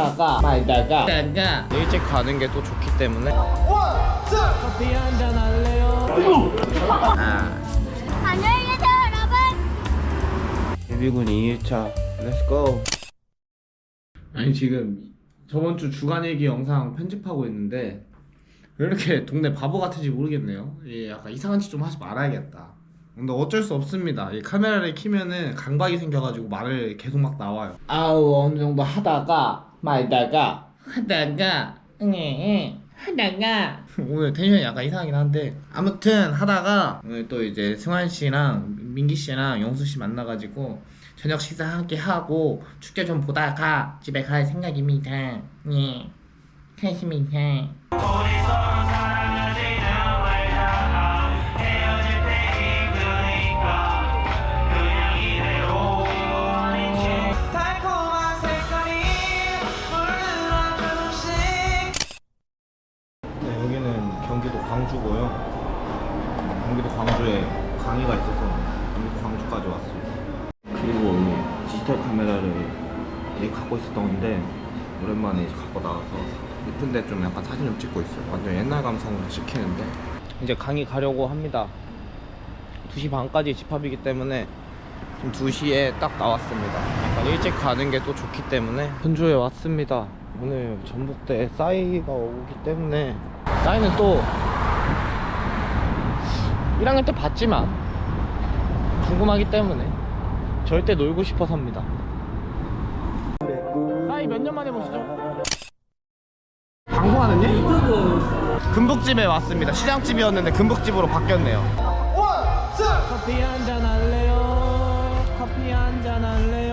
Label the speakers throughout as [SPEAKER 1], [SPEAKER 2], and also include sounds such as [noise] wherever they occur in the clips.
[SPEAKER 1] 하다가 말다가 하다가 일찍 가는 게 또 좋기 때문에. 커피 한잔 할래요? 아
[SPEAKER 2] 안녕히 계세요, 여러분.
[SPEAKER 1] 예비군 2일차. 렛츠고 아니 지금 저번 주 주간 일기 영상 편집하고 있는데 왜 이렇게 동네 바보 같은지 모르겠네요. 예, 약간 이상한 짓 좀 하지 말아야겠다. 근데 어쩔 수 없습니다. 이 카메라를 키면은 강박이 생겨가지고 말을 계속 막 나와요. 아우 어느 정도 하다가 말다가 하다가 응애 하다가 [laughs] 오늘 텐션이 약간 이상하긴 한데 아무튼 하다가 오늘 또 이제 승환 씨랑 민기 씨랑 영수 씨 만나가지고 저녁 식사 함께 하고 축제 좀 보다가 집에 갈 생각입니다. 예, 그렇습니다. 디지털 카메라를 갖고 있었던 건데 오랜만에 이제 갖고 나와서 예쁜데 좀 약간 사진 좀 찍고 있어요. 완전 옛날 감성으로 찍히는데 이제 강의 가려고 합니다. 2시 반까지 집합이기 때문에 지금 2시에 딱 나왔습니다. 약간 일찍 가는 게 또 좋기 때문에 현주에 왔습니다. 오늘 전북대 싸이가 오기 때문에 싸이는 또 1학년 때 봤지만 궁금하기 때문에 절대 놀고 싶어서 합니다. 싸이 몇 년 만에 보시죠? 방송하는 일? 금북집에 왔습니다. 시장집이었는데 금북집으로 바뀌었네요. 커피 한잔 할래요? 커피 한잔 할래요?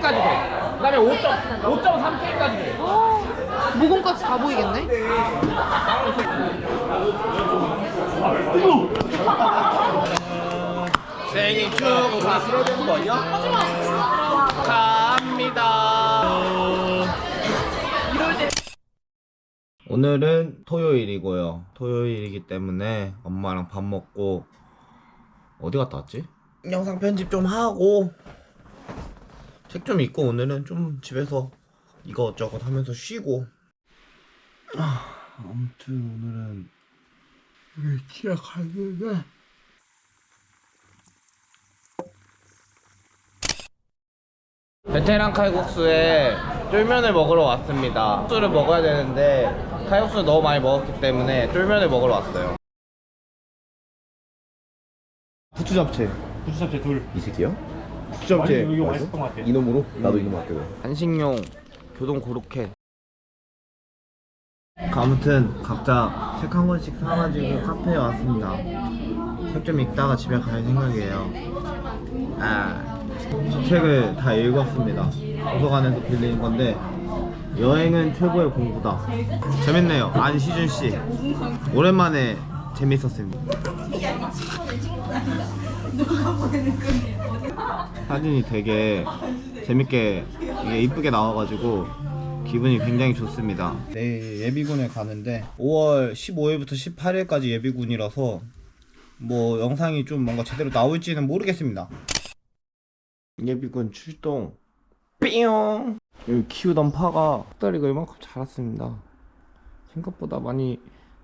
[SPEAKER 1] 4K까지 돼. 그 다음에 5.3K까지 돼.
[SPEAKER 3] 모공까지 다 보이겠네? [laughs]
[SPEAKER 1] 생일 축하합니다. 오늘은 토요일이고요. 토요일이기 때문에 엄마랑 밥 먹고 어디 갔다 왔지? 영상 편집 좀 하고 책 좀 읽고 오늘은 좀 집에서 이것저것 하면서 쉬고 아, 아무튼 오늘은 집에 갔는데 베테랑 칼국수에 쫄면을 먹으러 왔습니다. 국수를 먹어야 되는데 칼국수 너무 많이 먹었기 때문에 쫄면을 먹으러 왔어요. 부추 잡채.
[SPEAKER 4] 부추 잡채 둘.
[SPEAKER 1] 이 새끼요?
[SPEAKER 4] 아니, 이거 맛있었던 것 같아.
[SPEAKER 1] 이놈으로? 나도 이놈 할게요. 한식용 교동 고로케. 아무튼 각자 책 한 권씩 사가지고 카페에 왔습니다. 책 좀 읽다가 집에 갈 생각이에요. 아, 책을 다 읽었습니다. 도서관에서 빌린 건데 여행은 최고의 공부다. 재밌네요. 안시준 씨. 오랜만에 재밌었습니다. [laughs] 사진이 되게 재밌게 이게 이쁘게 나와가지고 기분이 굉장히 좋습니다. 내일 예비군에 가는데 5월 15일부터 18일까지 예비군이라서 뭐 영상이 좀 뭔가 제대로 나올지는 모르겠습니다. 예비군 출동 삐용 여기 키우던 파가 흑다리가 이만큼 자랐습니다. 생각보다 많이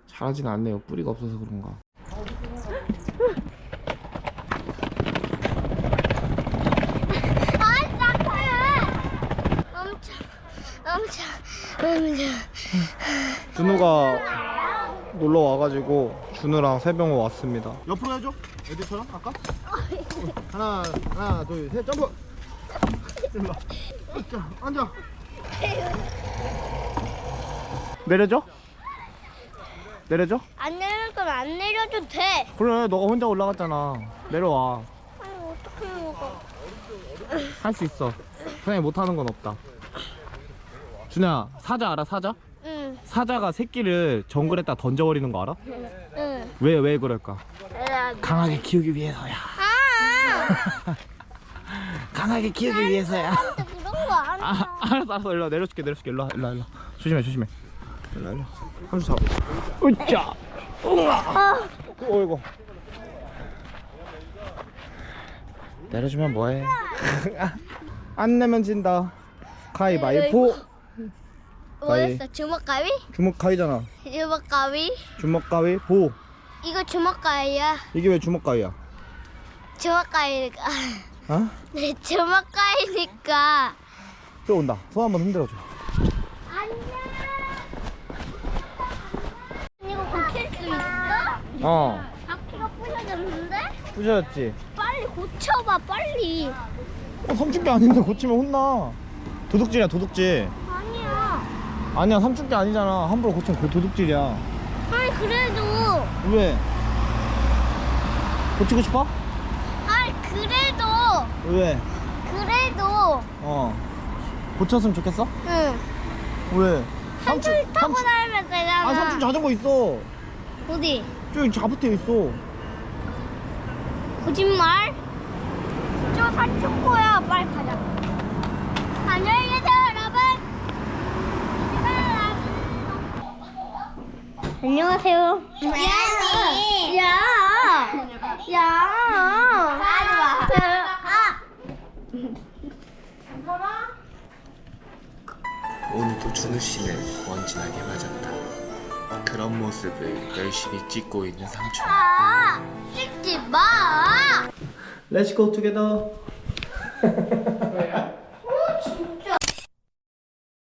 [SPEAKER 1] 자라진 않네요. 뿌리가 없어서 그런가.
[SPEAKER 2] 아, 딱해. 엄청,
[SPEAKER 1] 준우가 놀러 와가지고 준우랑 세병호 왔습니다. 옆으로 해줘. 애들처럼 아까. 하나, 하나, 둘, 셋, 점프. 일로 와. 자, 앉아. 내려줘. 내려줘.
[SPEAKER 2] 안 내릴 거면 안 내려도 돼.
[SPEAKER 1] 그래, 너가 혼자 올라갔잖아. 내려와.
[SPEAKER 2] 아니, 어떻게 먹어?
[SPEAKER 1] 할 수 있어. 선생님 못하는 건 없다. 준우야, 사자 알아? 사자?
[SPEAKER 2] 응,
[SPEAKER 1] 사자가 새끼를 정글에다 던져버리는 거 알아?
[SPEAKER 2] 응.
[SPEAKER 1] 왜, 왜 그럴까?
[SPEAKER 2] 아,
[SPEAKER 1] 강하게 키우기 위해서야. [laughs] 강하게 키우기 위해서야.
[SPEAKER 2] 그런 거 안.
[SPEAKER 1] 아 알았어 알았어 일로 와 내려줄게 내려줄게 일로 와 일로 와 일로 와 조심해 조심해 일로 와 일로 와 한수 잡아 으쌰 우와 어이구 내려주면 뭐해 [laughs] 안 내면 진다 가위바위보
[SPEAKER 2] 뭐였어? 주먹가위?
[SPEAKER 1] 주먹 가위잖아
[SPEAKER 2] 주먹가위?
[SPEAKER 1] 주먹 가위 보
[SPEAKER 2] 이거 주먹가위야.
[SPEAKER 1] 이게 왜 주먹 가위야
[SPEAKER 2] 주먹가위니까.
[SPEAKER 1] 어? [laughs]
[SPEAKER 2] 네, 주먹가위니까.
[SPEAKER 1] 또 온다 손 한번 흔들어줘
[SPEAKER 2] 안녕. 이거 고칠 수 있어?
[SPEAKER 1] 어
[SPEAKER 2] 바퀴가 부셔졌는데?
[SPEAKER 1] 부셔졌지
[SPEAKER 2] 빨리 고쳐봐, 빨리.
[SPEAKER 1] 어, 삼촌게 아닌데 고치면 혼나 도둑질이야 도둑질
[SPEAKER 2] 아니야.
[SPEAKER 1] 삼촌 게 아니잖아 함부로 고치면 그 도둑질이야
[SPEAKER 2] 아니, 그래도.
[SPEAKER 1] 왜? 고치고 싶어?
[SPEAKER 2] 아니, 그래도.
[SPEAKER 1] 왜?
[SPEAKER 2] 그래도.
[SPEAKER 1] 어 고쳤으면 좋겠어?
[SPEAKER 2] 응.
[SPEAKER 1] 왜?
[SPEAKER 2] 삼촌 타고 다니면 되잖아.
[SPEAKER 1] 아 삼촌 자전거 있어
[SPEAKER 2] 어디?
[SPEAKER 1] 저기 자부태 있어
[SPEAKER 2] 거짓말? 저 삼촌 거야. 빨리 가자. 안녕히 계세요, 여러분. 안녕하세요. 야, 야, 야. 아.
[SPEAKER 4] 오늘도 준우 씨는 원진하게 맞았다. 그런 모습을 열심히 찍고 있는 삼촌.
[SPEAKER 2] 아, 찍지 마.
[SPEAKER 1] Let's go together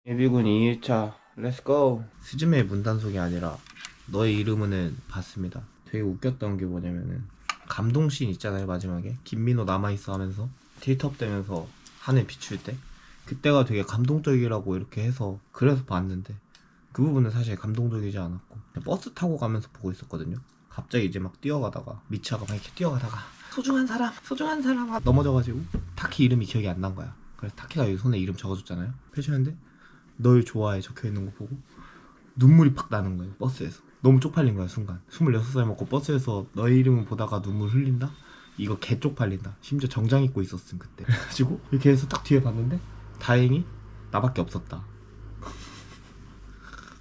[SPEAKER 1] 예비군 2일차 Let's go 스즈메의 문단속이 아니라 너의 이름은 봤습니다. 되게 웃겼던 게 뭐냐면은 감동씬 있잖아요 마지막에. 김민호 남아있어 하면서 틸top 되면서 하늘 비출 때. 그때가 되게 감동적이라고 이렇게 해서 그래서 봤는데 그 부분은 사실 감동적이지 않았고 버스 타고 가면서 보고 있었거든요. 갑자기 이제 막 뛰어가다가 미차가 막 이렇게 뛰어가다가 소중한 사람 소중한 사람 아, 넘어져가지고 타키 이름이 기억이 안 난 거야. 그래서 타키가 손에 이름 적어줬잖아요. 펼치는데 널 좋아해 적혀있는 거 보고 눈물이 팍 나는 거예요 버스에서 너무 쪽팔린 거야 순간. 26살 먹고 버스에서 너의 이름을 보다가 눈물 흘린다? 이거 개 쪽팔린다. 심지어 정장 입고 있었음 그때. [laughs] 그래가지고 이렇게 해서 딱 뒤에 봤는데 다행히 나밖에 없었다